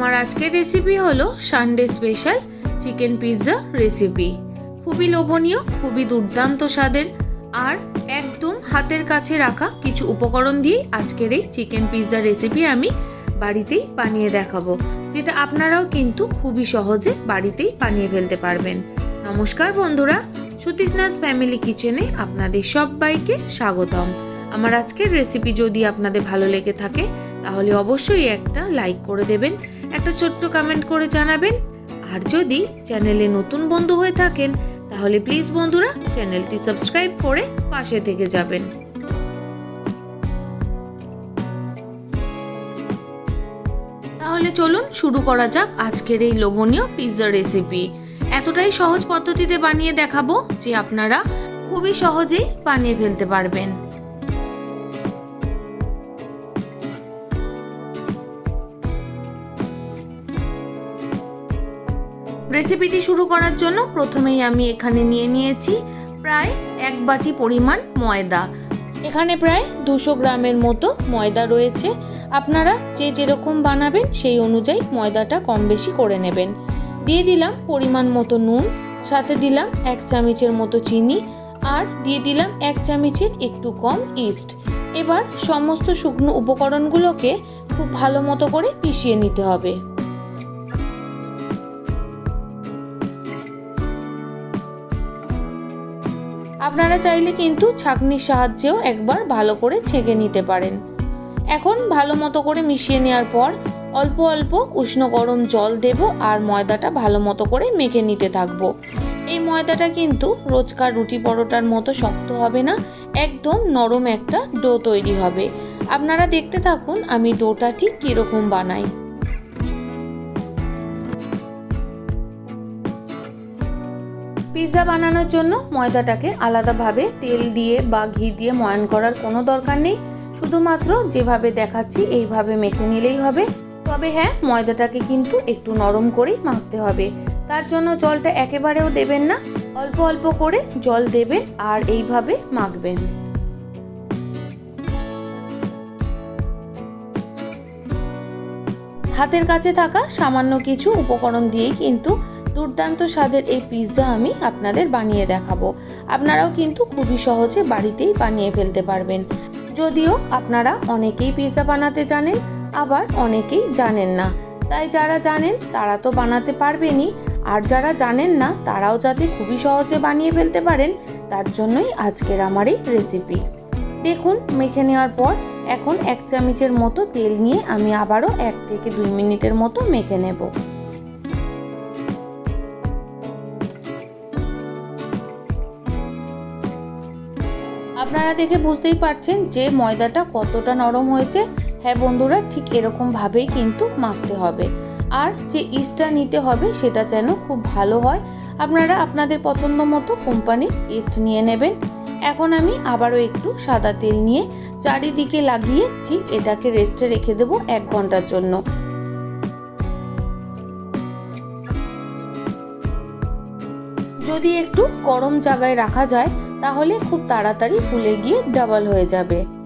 আমার আজকের রেসিপি হলো Sunday special chicken pizza recipe খুবই লোভনীয়, খুবই দুর্দান্ত স্বাদের, আর একদম হাতের কাছে রাখা কিছু উপকরণ দিয়ে আজকের এই চিকেন পিৎজা রেসিপি আমি বাড়িতেই বানিয়ে দেখাবো, যেটা আপনারাও কিন্তু খুবই সহজে বাড়িতেই বানিয়ে ফেলতে পারবেন। নমস্কার বন্ধুরা সুতিস্নাস ফ্যামিলি কিচেনে আপনাদের সবাইকে স্বাগতম। আমার আজকের রেসিপি যদি আপনাদের ভালো লেগে থাকে, তাহলে অবশ্যই একটা লাইক করে দেবেন একটা ছোট্ট কমেন্ট করে জানাবেন। আর যদি চ্যানেলে নতুন বন্ধু হয়ে থাকেন, তাহলে প্লিজ বন্ধুরা চ্যানেলটি সাবস্ক্রাইব করে পাশে থেকে যাবেন। তাহলে চলুন শুরু করা যাক আজকের এই লোভনীয় পিৎজা রেসিপি এতটাই সহজ পদ্ধতিতে বানিয়ে দেখাবো যে আপনারা খুবই সহজেই বানিয়ে ফেলতে পারবেন। রেসিপিটি শুরু করার জন্য প্রথমেই আমি এখানে নিয়ে নিয়েছি প্রায় এক বাটি পরিমাণ ময়দা। এখানে প্রায় দুশো গ্রামের মতো ময়দা রয়েছে। আপনারা যে যেরকম বানাবেন সেই অনুযায়ী ময়দাটা কম বেশি করে নেবেন। দিয়ে দিলাম পরিমাণ মতো নুন, সাথে দিলাম এক চামচের মতো চিনি আর দিয়ে দিলাম এক চামচের একটু কম ইস্ট। এবার সমস্ত শুকনো উপকরণগুলোকে খুব ভালো মতো করে মিশিয়ে নিতে হবে। আপনারা চাইলে কিন্তু ছাঁকনির সাহায্যেও একবার ভালো করে ছেঁকে নিতে পারেন। এখন ভালো মতো করে মিশিয়ে নেওয়ার পর অল্প অল্প উষ্ণ গরম জল দেব আর ময়দাটা ভালো মতো করে মেখে নিতে থাকব। এই ময়দাটা কিন্তু রোজকার রুটি পরোটার মতো শক্ত হবে না, একদম নরম একটা ডো তৈরি হবে। আপনারা দেখতে থাকুন আমি ডোটা ঠিক কীরকম বানাই। পিৎজা বানানোর জন্য ময়দাটাকে আলাদাভাবে তেল দিয়ে বা ঘি দিয়ে ময়ান করার কোনো দরকার নেই। শুধুমাত্র যেভাবে দেখাচ্ছি এইভাবে মেখে নিলেই হবে। তবে হ্যাঁ ময়দাটাকে কিন্তু একটু নরম করেই মাখতে হবে। তার জন্য জলটা একেবারেও দেবেন না। অল্প অল্প করে জল দেবেন আর এইভাবে মাখবেন। হাতের কাছে থাকা সামান্য কিছু উপকরণ দিয়েই কিন্তু দুর্দান্ত স্বাদের এই পিৎজা আমি আপনাদের বানিয়ে দেখাবো। আপনারাও কিন্তু খুবই সহজে বাড়িতেই বানিয়ে ফেলতে পারবেন। যদিও আপনারা অনেকেই পিৎজা বানাতে জানেন, আবার অনেকেই জানেন না। তাই যারা জানেন, তারা তো বানাতে পারবেনই। আর যারা জানেন না, তারাও যাতে খুবই সহজে বানিয়ে ফেলতে পারেন, তার জন্যই আজকের আমার এই রেসিপি দেখুন, মেখে নেওয়ার পর এখন এক চামচের মতো তেল নিয়ে আমি আবারও এক থেকে দুই মিনিটের মতো মেখে নেব। আপনারা দেখে বুঝতেই পারছেন যে ময়দাটা কতটা নরম হয়েছে। হ্যাঁ বন্ধুরা, ঠিক এরকমভাবেই কিন্তু মাখতে হবে। আর যে ইস্টটা নিতে হবে সেটা যেন খুব ভালো হয়। আপনারা আপনাদের পছন্দ মতো কোম্পানির ইস্ট নিয়ে নেবেন। এখন আমি আবারও একটু সাদা তেল নিয়ে চারিদিকে লাগিয়ে ঠিক এটাকে রেস্টে রেখে দেবো এক ঘণ্টার জন্য। যদি একটু গরম জায়গায় রাখা যায়, তাহলে খুব তাড়াতাড়ি ফুলে গিয়ে ডাবল হয়ে যাবে।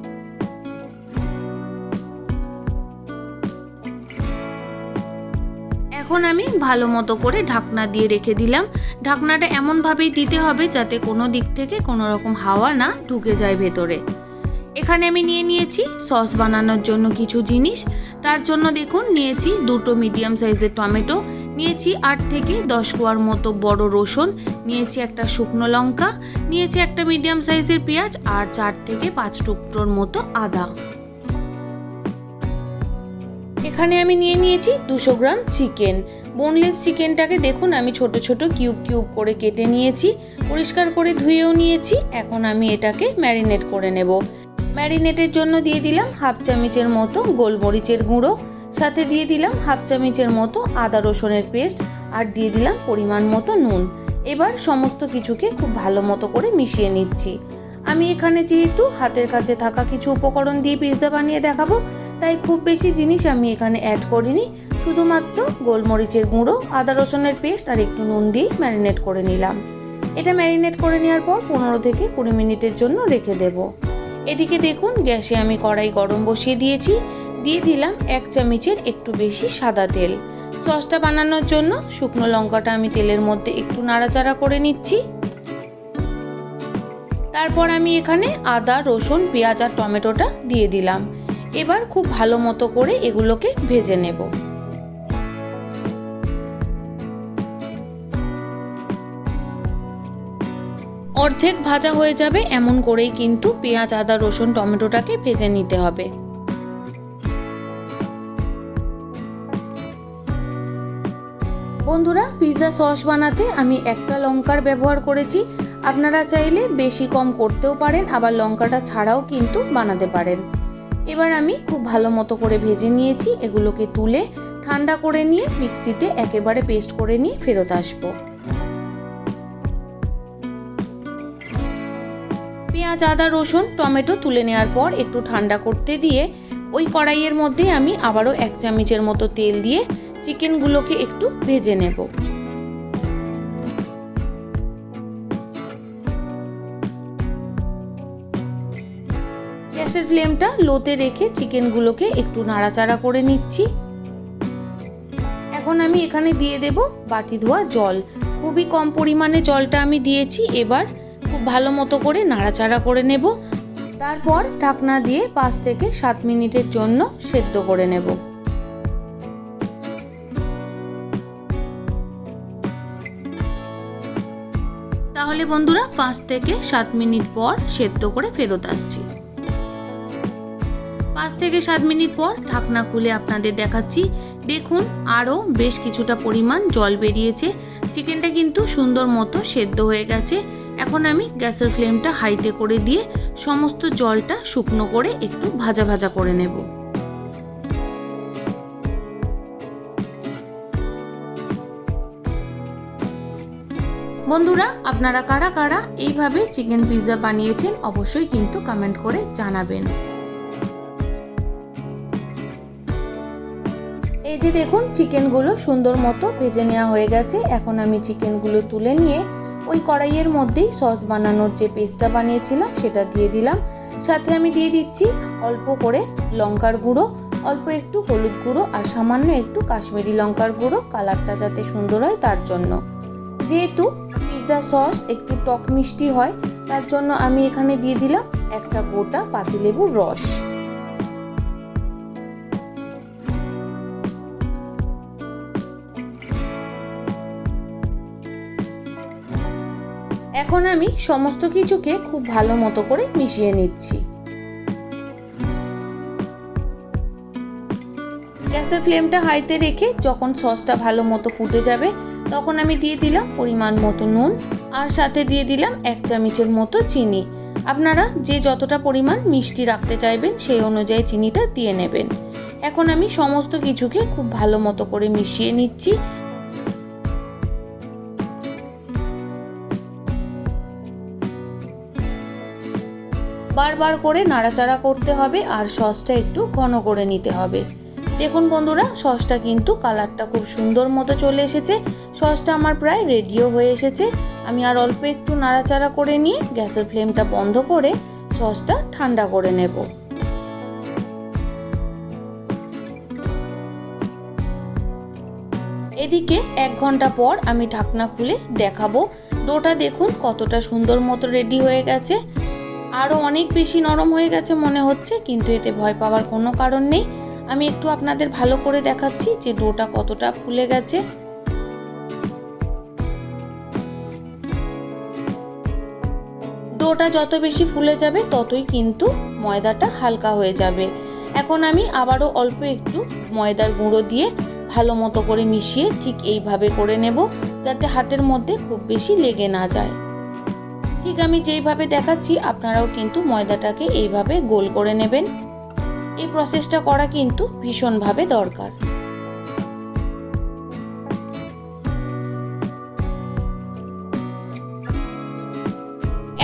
এখন আমি ভালো মতো করে ঢাকনা দিয়ে রেখে দিলাম। ঢাকনাটা এমনভাবেই দিতে হবে যাতে কোনো দিক থেকে কোনো রকম হাওয়া না ঢুকে যায় ভেতরে। এখানে আমি নিয়ে নিয়েছি সস বানানোর জন্য কিছু জিনিস। তার জন্য দেখুন নিয়েছি দুটো মিডিয়াম সাইজের টমেটো, নিয়েছি আট থেকে দশ কোয়ার মতো বড় রসুন, নিয়েছি একটা শুকনো লঙ্কা, নিয়েছি একটা মিডিয়াম সাইজের পেঁয়াজ আর চার থেকে পাঁচ টুকরোর মতো আদা। এখানে আমি নিয়ে নিয়েছি দুশো গ্রাম চিকেন। বোনলেস চিকেনটাকে দেখুন, আমি ছোট ছোট কিউব কিউব করে কেটে নিয়েছি, পরিষ্কার করে ধুয়েও নিয়েছি, এখন আমি এটাকে ম্যারিনেট করে নেব। ম্যারিনেটের জন্য দিয়ে দিলাম হাফ চামচের মতো গোলমরিচের গুঁড়ো, সাথে দিয়ে দিলাম হাফ চামচের মতো আদা রসুনের পেস্ট, আর দিয়ে দিলাম পরিমাণ মতো নুন। এবার সমস্ত কিছুকে খুব ভালো মতো করে মিশিয়ে নিচ্ছি। আমি এখানে যেহেতু হাতের কাছে থাকা কিছু উপকরণ দিয়ে পিৎজা বানিয়ে দেখাবো, তাই খুব বেশি জিনিস আমি এখানে অ্যাড করিনি। শুধুমাত্র গোলমরিচের গুঁড়ো, আদা রসুনের পেস্ট আর একটু নুন দিয়ে ম্যারিনেট করে নিলাম। এটা ম্যারিনেট করে নেওয়ার পর পনেরো থেকে কুড়ি মিনিটের জন্য রেখে দেব। এদিকে দেখুন, গ্যাসে আমি কড়াই গরম বসিয়ে দিয়েছি। দিয়ে দিলাম এক চামচের একটু বেশি সাদা তেল। সসটা বানানোর জন্য শুকনো লঙ্কাটা আমি তেলের মধ্যে একটু নাড়াচাড়া করে নিচ্ছি। তারপর আমি এখানে আদা, রসুন, পেঁয়াজ আর টমেটোটা দিয়ে দিলাম। এবার খুব ভালো মতো করে এগুলোকে ভেজে নেব। অর্ধেক ভাজা হয়ে যাবে, এমন করেই কিন্তু পেঁয়াজ, আদা, রসুন, টমেটোটাকে ভেজে নিতে হবে। বন্ধুরা, পিৎজা সস বানাতে আমি একটা লঙ্কার ব্যবহার করেছি। আপনারা চাইলে বেশি কম করতেও পারেন, আবার লঙ্কাটা ছাড়াও কিন্তু বানাতে পারেন। এবার আমি খুব ভালো মতো করে ভেজে নিয়েছি, এগুলোকে তুলে ঠান্ডা করে নিয়ে মিক্সিতে একেবারে পেস্ট করে নিয়ে ফেরত আসব। পেঁয়াজ, আদা, রসুন, টমেটো তুলে নেওয়ার পর একটু ঠান্ডা করতে দিয়ে ওই কড়াইয়ের মধ্যে আমি আবারও এক চামচের মতো তেল দিয়ে চিকেনগুলোকে একটু ভেজে নেব। গ্যাসের ফ্লেমটা লোতে রেখে চিকেনগুলোকে একটু নাড়াচাড়া করে নিচ্ছি। এখন আমি এখানে দিয়ে দেব বাটি ধোয়া জল। খুবই কম পরিমাণে জলটা আমি দিয়েছি, এবার খুব ভালো মতো করে নাড়াচাড়া করে নেব। তারপর ঢাকনা দিয়ে পাঁচ থেকে সাত মিনিটের জন্য সেদ্ধ করে নেব। তাহলে বন্ধুরা, পাঁচ থেকে সাত মিনিট পর সেদ্ধ করে ফেরত আসছি। পাঁচ থেকে সাত মিনিট পর ঢাকনা খুলে আপনাদের দেখাচ্ছি। দেখুন আরও বেশ কিছুটা পরিমাণ জল বেরিয়েছে। চিকেনটা কিন্তু সুন্দর মতো সেদ্ধ হয়ে গেছে। এখন আমি গ্যাসের ফ্লেমটা হাইতে করে দিয়ে সমস্ত জলটা শুকনো করে একটু ভাজা ভাজা করে নেব। বন্ধুরা, আপনারা কারা কারা এইভাবে চিকেন পিৎজা বানিয়েছেন অবশ্যই কিন্তু কমেন্ট করে জানাবেন। এই যে দেখুন, চিকেনগুলো সুন্দর মতো ভেজে নেওয়া হয়ে গেছে। এখন আমি চিকেনগুলো তুলে নিয়ে ওই কড়াইয়ের মধ্যেই সস বানানোর যে পেস্টটা বানিয়েছিলাম, সেটা দিয়ে দিলাম। সাথে আমি দিয়ে দিচ্ছি অল্প করে লঙ্কার গুঁড়ো, অল্প একটু হলুদ গুঁড়ো আর সামান্য একটু কাশ্মীরি লঙ্কার গুঁড়ো। কালারটা যাতে সুন্দর হয় তার জন্য। যেহেতু পিৎজা সস একটু টক মিষ্টি হয়, তার জন্য আমি এখানে দিয়ে দিলাম একটা গোটা পাতিলেবুর রস। এখন আমি সমস্ত কিছুকে খুব ভালো মতো করে মিশিয়ে নিচ্ছি। গ্যাসের ফ্লেমটা হাইতে রেখে যখন সসটা ভালো মতো ফুটে যাবে, তখন আমি দিয়ে দিলাম পরিমাণ মতো নুন আর সাথে দিয়ে দিলাম এক চামচের মতো চিনি। আপনারা যে যতটা পরিমাণ মিষ্টি রাখতে চাইবেন, সেই অনুযায়ী চিনিটা দিয়ে নেবেন। এখন আমি সমস্ত কিছুকে খুব ভালো মতো করে মিশিয়ে নিচ্ছি। বারবার করে নাড়াচাড়া করতে হবে আর সসটা একটু ঘন করে নিতে হবে। দেখুন বন্ধুরা, সসটা কিন্তু কালারটা খুব সুন্দর মতো চলে এসেছে। সসটা আমার প্রায় রেডিও হয়ে এসেছে। আমি আর অল্প একটু নাড়াচাড়া করে নিয়ে গ্যাসের ফ্লেমটা বন্ধ করে সসটা ঠান্ডা করে নেব। এদিকে এক ঘণ্টা পর আমি ঢাকনা খুলে দেখাবো। ডোটা দেখুন কতটা সুন্দর মতো রেডি হয়ে গেছে। আরও অনেক বেশি নরম হয়ে গেছে মনে হচ্ছে, কিন্তু এতে ভয় পাওয়ার কোনো কারণ নেই। আমি একটু আপনাদের ভালো করে দেখাচ্ছি যে ডোটা কতটা ফুলে গেছে। ডোটা যত বেশি ফুলে যাবে, ততই কিন্তু ময়দাটা হালকা হয়ে যাবে। এখন আমি আবারও অল্প একটু ময়দার গুঁড়ো দিয়ে ভালো মতো করে মিশিয়ে ঠিক এইভাবে করে নেব, যাতে হাতের মধ্যে খুব বেশি লেগে না যায়। ঠিক আমি যেইভাবে দেখাচ্ছি, আপনারাও কিন্তু ময়দাটাকে এইভাবে গোল করে নেবেন। এই প্রসেসটা করা কিন্তু ভীষণভাবে দরকার।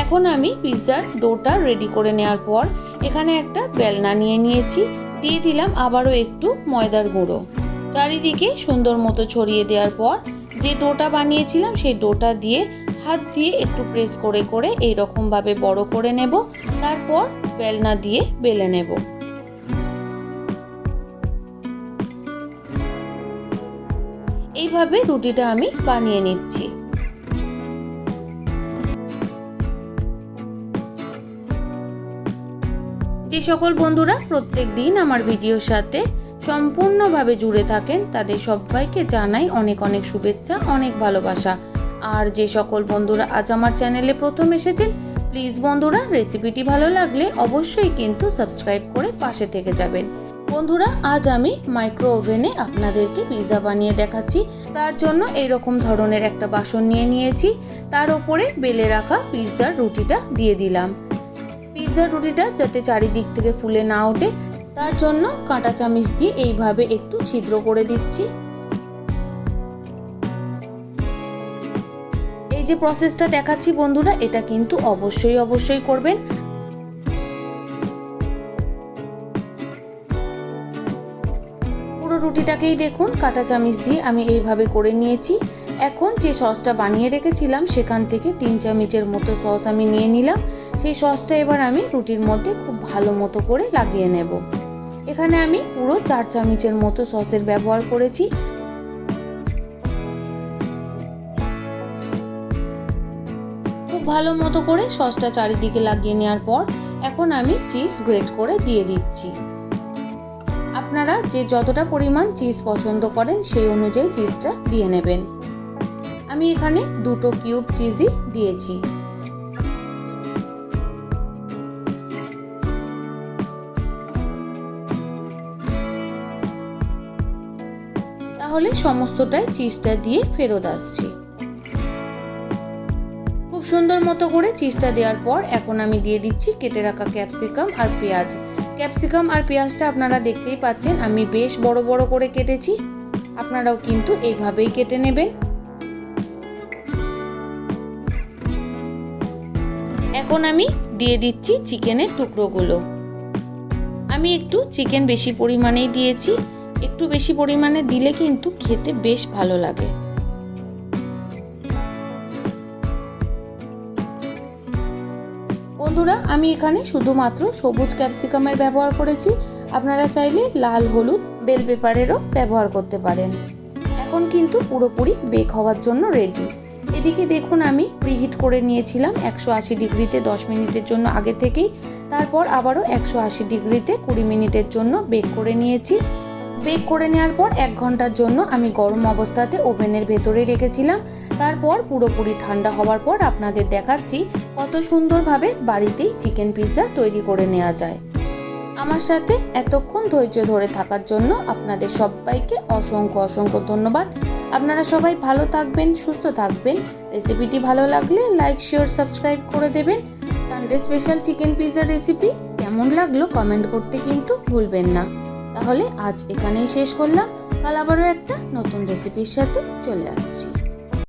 এখন আমি পিৎজার ডোটা রেডি করে নেওয়ার পর, এখানে একটা বেলনা নিয়ে নিয়েছি। দিয়ে দিলাম আবারও একটু ময়দার গুঁড়ো। চারিদিকে সুন্দর মতো ছড়িয়ে দেওয়ার পর, যে ডোটা বানিয়েছিলাম, সেই ডোটা দিয়ে হাত দিয়ে একটু প্রেস করে করে এই রকমভাবে বড় করে নেব। তারপর বেলনা দিয়ে বেলে নেব। এইভাবে রুটিটা আমি বানিয়ে নিচ্ছি। যে সকল বন্ধুরা প্রত্যেক দিন আমার ভিডিওর সাথে সম্পূর্ণভাবে জুড়ে থাকেন, তাদের সবাইকে জানাই অনেক অনেক শুভেচ্ছা, অনেক ভালোবাসা। আর যে সকল বন্ধুরা আজ আমার চ্যানেলে প্রথম এসেছেন প্লিজ বন্ধুরা রেসিপিটি ভালো লাগলে অবশ্যই কিন্তু সাবস্ক্রাইব করে পাশে থেকে যাবেন। বন্ধুরা, আজ আমি মাইক্রো ওভেনে আপনাদেরকে পিৎজা বানিয়ে দেখাচ্ছি। তার জন্য এই রকম ধরনের একটা বাসন নিয়ে নিয়েছি। তার ওপরে বেলে রাখা পিৎজার রুটিটা দিয়ে দিলাম। পিৎজার রুটিটা যাতে চারিদিক থেকে ফুলে না ওঠে, তার জন্য কাঁটা চামিচ দিয়ে এইভাবে একটু ছিদ্র করে দিচ্ছি। যে প্রসেসটা দেখাচ্ছি বন্ধুরা, এটা কিন্তু অবশ্যই অবশ্যই করবেন। পুরো রুটিটাকেই দেখুন, কাঁটা চামিচ দিয়ে আমি এইভাবে করে নিয়েছি। এখন যে সসটা বানিয়ে রেখেছিলাম, সেখান থেকে তিন চামচের মতো সস আমি নিয়ে নিলাম। সেই সসটা এবার আমি রুটির মধ্যে খুব ভালো মতো করে লাগিয়ে নেব। এখানে আমি পুরো চার চামচের মতো সসের ব্যবহার করেছি। ভালো মতো করে সসটা চারিদিকে লাগিয়ে নেওয়ার পর এখন আমি চিজ গ্রেট করে দিয়ে দিচ্ছি। আপনারা যে যতটা পরিমাণ চিজ পছন্দ করেন সেই অনুযায়ী চিজটা দিয়ে নেবেন। আমি এখানে দুটো কিউব চিজই দিয়েছি। তাহলে সমস্তটাই চিজটা দিয়ে ফেরত আসছি। সুন্দর মতো করে চিজটা দেওয়ার পর এখন আমি দিয়ে দিচ্ছি কেটে রাখা ক্যাপসিকাম আর পেঁয়াজ। ক্যাপসিকাম আর পেঁয়াজটা আপনারা দেখতেই পাচ্ছেন, আমি বেশ বড় বড় করে কেটেছি। আপনারাও কিন্তু এইভাবেই কেটে নেবেন। এখন আমি দিয়ে দিচ্ছি চিকেনের টুকরোগুলো। আমি একটু চিকেন বেশি পরিমাণেই দিয়েছি। একটু বেশি পরিমাণে দিলে কিন্তু খেতে বেশ ভালো লাগে। বন্ধুরা, আমি এখানে শুধুমাত্র সবুজ ক্যাপসিকামের ব্যবহার করেছি। আপনারা চাইলে লাল, হলুদ বেল পেপারেরও ব্যবহার করতে পারেন। এখন কিন্তু পুরোপুরি বেক হওয়ার জন্য রেডি এদিকে দেখুন, আমি প্রিহিট করে নিয়েছিলাম একশো আশি ডিগ্রিতে দশ মিনিটের জন্য আগে থেকেই। তারপর আবারও একশো আশি ডিগ্রিতে কুড়ি মিনিটের জন্য বেক করে নিয়েছি। বেক করে নেওয়ার পর এক ঘণ্টার জন্য আমি গরম অবস্থাতে ওভেনের ভেতরে রেখেছিলাম। তারপর পুরোপুরি ঠান্ডা হওয়ার পর আপনাদের দেখাচ্ছি কত সুন্দরভাবে বাড়িতেই চিকেন পিৎজা তৈরি করে নেওয়া যায়। আমার সাথে এতক্ষণ ধৈর্য ধরে থাকার জন্য আপনাদের সবাইকে অসংখ্য অসংখ্য ধন্যবাদ। আপনারা সবাই ভালো থাকবেন, সুস্থ থাকবেন। রেসিপিটি ভালো লাগলে লাইক, শেয়ার, সাবস্ক্রাইব করে দেবেন। সানডে স্পেশাল চিকেন পিৎজার রেসিপি কেমন লাগল কমেন্ট করতে কিন্তু ভুলবেন না। তাহলে আজ এখানেই শেষ করলাম। কাল আবারও একটা নতুন রেসিপির সাথে চলে আসছি।